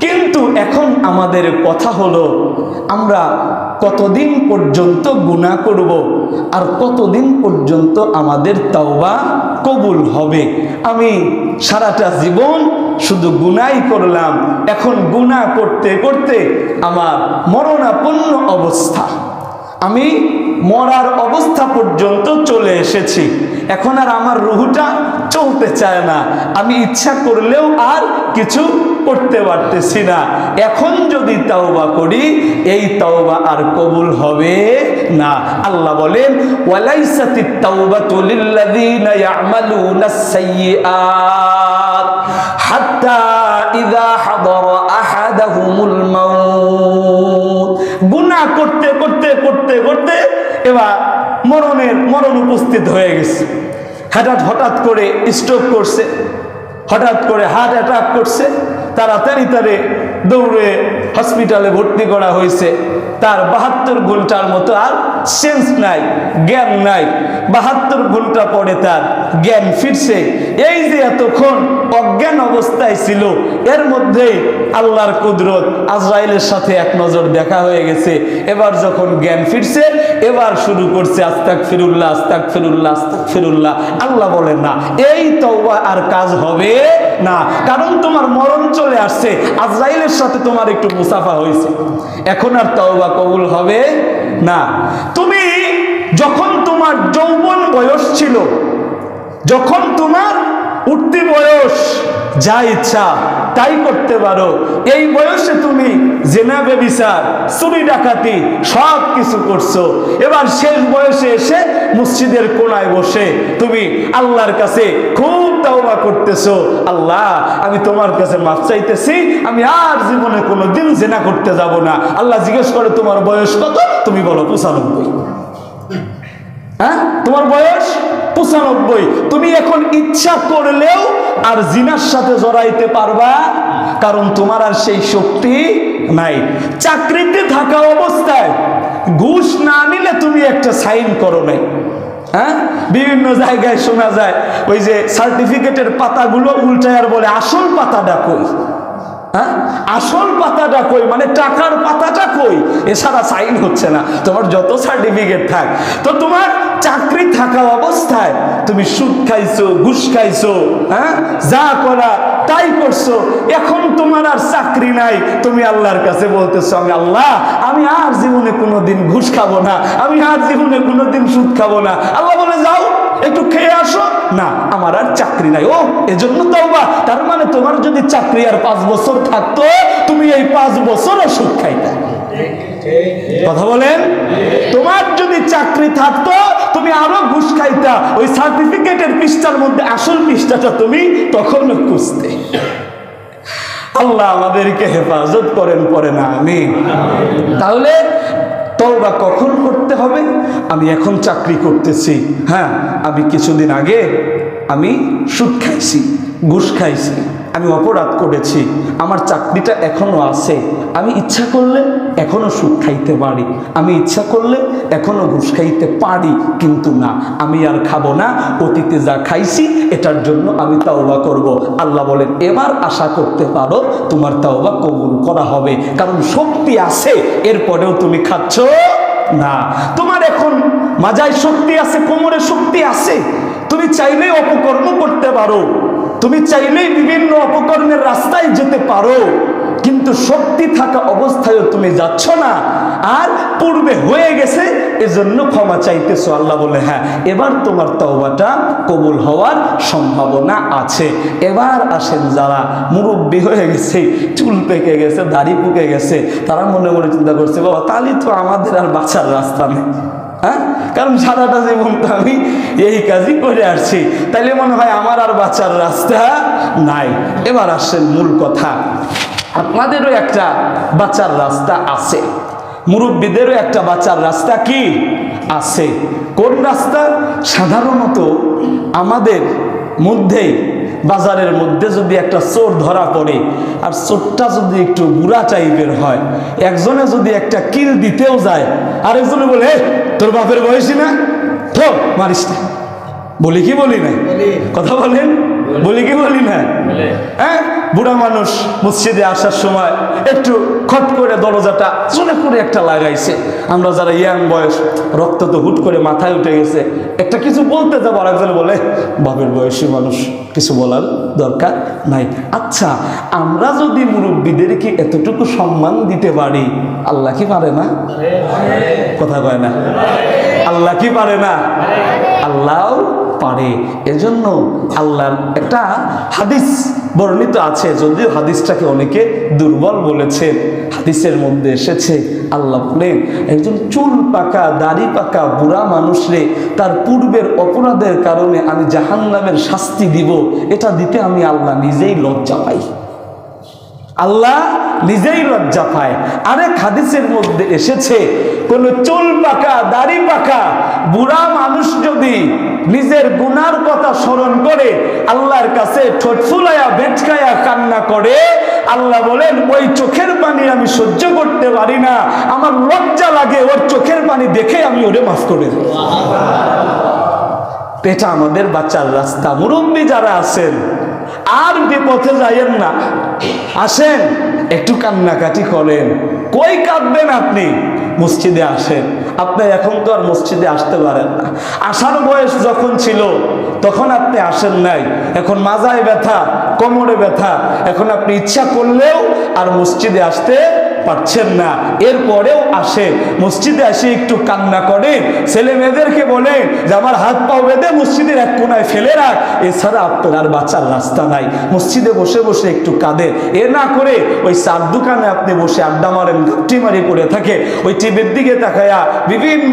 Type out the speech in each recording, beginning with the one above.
কিন্তু এখন আমাদের কথা হলো, আমরা কতদিন পর্যন্ত গুণা করব আর কতদিন পর্যন্ত আমাদের তাওবা কবুল হবে? আমি সারাটা জীবন শুধু গুনাই করলাম। এখন গুনাহ করতে করতে আমার মরণাপন্ন অবস্থা। আমি মরার অবস্থা পর্যন্ত চলে এসেছি। এখন আর আমার রুহুটা চলতে চায় না। আমি ইচ্ছা করলেও আর কিছু করতে পারতেছি না। এখন যদি তাওবা করি, এই তাওবা আর কবুল হবে না। আল্লাহ বলেন ওয়ালাইসাতিত তাওবাতু লিল্লাযীনা ইয়ামালুনাস সাইয়্যাত হাত্তা ইযা হাদারা আহাদাহুমুল মাউত। গুনাহ করতে করতে করতে করতে এবার মরণের, মরণ উপস্থিত হয়ে গেছে। হঠাৎ হঠাৎ করে স্ট্রোক করছে। হঠাৎ করে হার্ট অ্যাটাক করছে। তাড়াতাড়ি তারে দৌড়ে হসপিটালে ভর্তি করা হয়েছে। তার বাহাত্তর ঘণ্টার মতো আর সেন্স নাই, জ্ঞান নাই। বাহাত্তর ঘণ্টা পরে তার জ্ঞান ফিরছে। এই যে এতক্ষণ অজ্ঞান অবস্থায় ছিল, এর মধ্যেই আল্লাহর কুদরত আজরাইলের সাথে এক নজর দেখা হয়ে গেছে। এবার যখন জ্ঞান ফিরছে, এবার শুরু করছে আস্তাক ফিরুল্লাহ আস্তাক ফিরুল্লাহ আস্তাক ফিরুল্লাহ আল্লাহ বলেন না, এই তওবা আর কাজ হবে না, কারণ তোমার মরণ চলে আসছে, আজরাইলের সাথে তোমার একটু মুসাফা হয়েছে। এখন আর তাওবা কবুল হবে না। তুমি যখন তোমার যৌবন বয়স ছিল, যখন তোমার উঠতি বয়স যা ইচ্ছা তাই করতে পারো। এই বয়সে তুমি জেনা বেবিচার চুরি ডাকাতি, সব কিছু করছ। এবার শেষ বয়সে এসে মসজিদের কোনায় বসে তুমি আল্লাহর কাছে খুব তাওবা করতেছো। আল্লাহ, আমি তোমার কাছে মাফ চাইতেছি, আমি আর জীবনে কোনো দিন জেনা করতে যাব না। আল্লাহ জিজ্ঞেস করে, তোমার বয়স কত? তুমি বলো, পঁচানব্বই। হ্যাঁ? তোমার বয়স? পঁচানব্বই। তুমি এখন ইচ্ছা করলেও আর জিনার সাথে জড়াইতে পারবা, কারণ তোমার আর সেই শক্তি নাই। চাকরিতে থাকা অবস্থায় ঘুষ না নিলে তুমি একটা সাইন করো নাই। হ্যাঁ? বিভিন্ন জায়গায় শোনা যায়, ওই যে সার্টিফিকেটের পাতাগুলো উল্টায় আর বলে, আসল পাতাটা কই? হ্যাঁ? আসল পাতাটা কই? মানে টাকার পাতাটা কই? এছাড়া সাইন হচ্ছে না। তোমার যত সার্টিফিকেট থাক। তো তোমার চাকরি থাকা অবস্থায় তুমি সুদ খাইছো, ঘুষ খাইছো হ্যাঁ? যা করা তাই করছ। এখন তোমার আর চাকরি নাই। তুমি আল্লাহর কাছে বলতেছো, আমি আল্লাহ, আমি আর জীবনে কোনোদিন ঘুষ খাব না, আমি আর জীবনে কোনোদিন সুদ খাব না। আল্লাহ বলে, যাও, একটু খেয়ে আসো। না, আমার আর চাকরি নাই। ও, এজন্য তওবা। তার মানে তোমার যদি চাকরি আর পাঁচ বছর থাকতো, তুমি এই পাঁচ বছরও সুদ খাইতে। কথা বলেন? তোমার যদি চাকরি থাকতো, তুমি আরও ঘুষ খাইতা। ওই সার্টিফিকেটের পৃষ্ঠার মধ্যে, আসল পৃষ্ঠাটা তুমি তখনও খুঁজতে। আল্লাহ আমাদেরকে হেফাজত করেন পরে না আমি তাহলে তওবা কখন করতে হবে? আমি এখন চাকরি করতেছি। হ্যাঁ আমি কিছুদিন আগে আমি সুদ খাইছি, ঘুষ খাইছি, আমি অপরাধ করেছি, আমার চাকরিটা এখনও আছে। আমি ইচ্ছা করলে এখনও সুদ খাইতে পারি। আমি ইচ্ছা করলে এখনও ঘুষ খাইতে পারি, কিন্তু না, আমি আর খাব না। অতীতে যা খাইছি, এটার জন্য আমি তাওবা করব। আল্লাহ বলেন, এবার আশা করতে পারো, তোমার তাওবা কবুল করা হবে। কারণ শক্তি আছে, এরপরেও তুমি খাচ্ছ না। তোমার এখন মাজায় শক্তি আছে, কোমরে শক্তি আছে। তুমি চাইলেই অপকর্ম করতে পারো। তুমি চাইলেই বিভিন্ন অপকর্মের রাস্তায় যেতে পারো। কিন্তু শক্তি থাকা অবস্থায়ও তুমি যাচ্ছ না। আর পূর্বে হয়ে গেছে, এজন্য ক্ষমা চাইতেছো। আল্লাহ বলে হ্যাঁ এবার তোমার তওবাটা কবুল হওয়ার সম্ভাবনা আছে। এবার আসেন যারা মুরব্বী হয়ে গেছে, চুল পেকে গেছে, দাড়ি পুকে গেছে, তারা মনে মনে চিন্তা করছে, বাবা, তাহলে তো আমাদের আর বাঁচার রাস্তা নেই। হ্যাঁ? কারণ সারাটা জীবন তো আমি এই কাজই করে আসছি। তাইলে মনে হয় আমার আর বাঁচার রাস্তা নাই। এবার আসছেন মূল কথা। আপনাদেরও একটা বাঁচার রাস্তা আছে। মুরব্বীদেরও একটা বাঁচার রাস্তা কি? আছে। কোন রাস্তা? সাধারণত আমাদের মধ্যেই বাজারের মধ্যে যদি একটা চোর ধরা পড়ে আর চোরটা যদি একটু বুড়া টাইপের হয় একজনে যদি একটা কিল দিতেও যায় আর একজনে বলে তোর বাপের বয়সী না? তো মারিস না। বলি কি বলি না কথা বলেন। বলি। কি বলি না? হ্যাঁ? বুড়া মানুষ মসজিদে আসার সময় একটু খট করে দরজাটা জোরে করে একটা লাগাইছে। আমরা যারা ইয়াং বয়স রক্ত তো হুট করে মাথায় উঠে গেছে। একটা কিছু বলতে যাব আরেকজন বলে বাপের বয়সী মানুষ কিছু বলার দরকার নাই। আচ্ছা আমরা যদি মুরব্বীদেরকে এতটুকু সম্মান দিতে পারি আল্লাহ কি পারে না? কথা কয় না। আল্লাহ কি পারে না? আল্লাহ পারে। এজন্য আল্লাহর একটা হাদিস বর্ণিত আছে, যদিও হাদিসটাকে অনেকে দুর্বল বলেছে, হাদিসের মধ্যে এসেছে, আল্লাহ বলেন, একজন চুল পাকা, দাড়ি পাকা, বুড়া মানুষরে তার পূর্বের অপরাধের কারণে আমি জাহান্নামের শাস্তি দিব, এটা দিতে আমি আল্লাহ নিজেই লজ্জা পাই। আল্লাহ নিজেই লজ্জা পায়। আরেক হাদিসের মধ্যে এসেছে, কোন চুল পাকা, দাড়ি পাকা, বুড়া মানুষ যদি নিজের গুনার কথা স্মরণ করে, আল্লাহর কাছে ঠোঁট ফুলাইয়া কান্না করে, আল্লাহ বলেন, ওই চোখের পানি আমি সহ্য করতে পারি না। আমার লজ্জা লাগে, ওর চোখের পানি দেখে আমি ওরে মাফ করে দিই এটা আমাদের বাচ্চার রাস্তা। মুরব্বী যারা আছেন আর বিপথে যাইয়েন না। আসেন, একটু কান্নাকাটি করেন। কই কাঁদবেন আপনি? মসজিদে আসেন। আপনি এখন তো আর মসজিদে আসতে পারেন না। আসার বয়স যখন ছিল, তখন আপনি আসেন নাই। এখন মাজায় ব্যথা, কোমরে ব্যথা। এখন আপনি ইচ্ছা করলেও আর মসজিদে আসতে পারছেন না। এরপরেও আসে, মসজিদে এসে একটু কান্না করে। ছেলে মেয়েদেরকে বলে যে, আমার হাত পাও বেঁধে মসজিদের এক কোনায় ফেলে রাখ। এছাড়া আপনার আর বাঁচার রাস্তা নাই। মসজিদে বসে বসে একটু কাঁদে। এ না করে ওই চার দোকানে আপনি বসে আড্ডা মারেন গাপটি মারি করে থাকে। ওই টিভির দিকে তাকায়া বিভিন্ন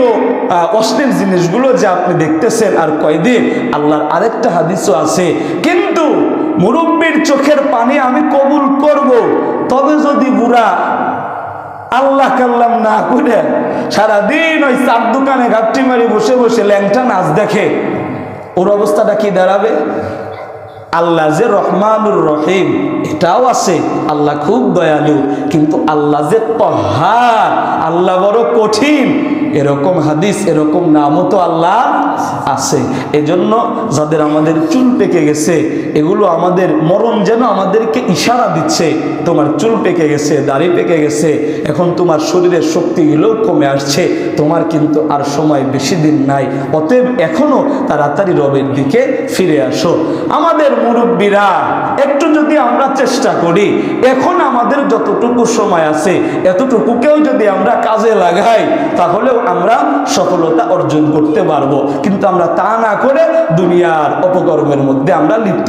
অশ্লীল জিনিসগুলো যে আপনি দেখতেছেন আর কয়দিন, আল্লাহর আরেকটা হাদিসও আছে। কিন্তু মুরব্বীর চোখের পানি আমি কবুল করব। তবে যদি বুড়া আল্লাহ কাল্লাম না করে সারাদিন ওই চার দোকানে ঘাপটি মারি বসে বসে ল্যাংটা নাচ দেখে। ওর অবস্থাটা কি দাঁড়াবে? আল্লাহ যে রহমানুর রহিম, এটাও আছে। আল্লাহ খুব দয়ালু, কিন্তু আল্লাহ যে তহার, আল্লাহ বড় কঠিন। এরকম হাদিস, এরকম নামও তো আল্লাহ আছে। এজন্য যাদের আমাদের চুল পেকে গেছে, এগুলো আমাদের মরণ যেন আমাদেরকে ইশারা দিচ্ছে, তোমার চুল পেকে গেছে, দাড়ি পেকে গেছে, এখন তোমার শরীরের শক্তিগুলো কমে আসছে, তোমার কিন্তু আর সময় বেশি দিন নাই। অতএব এখনও তাড়াতাড়ি রবের দিকে ফিরে আসো। আমাদের মুরব্বীরা, একটু যদি আমরা চেষ্টা করি, এখন আমাদের যতটুকু সময় আছে, এতটুকুকেও যদি আমরা কাজে লাগাই তাহলেও আমরা সফলতা অর্জন করতে পারব। কিন্তু আমরা তা না করে দুনিয়ার অপকর্মের মধ্যে আমরা লিপ্ত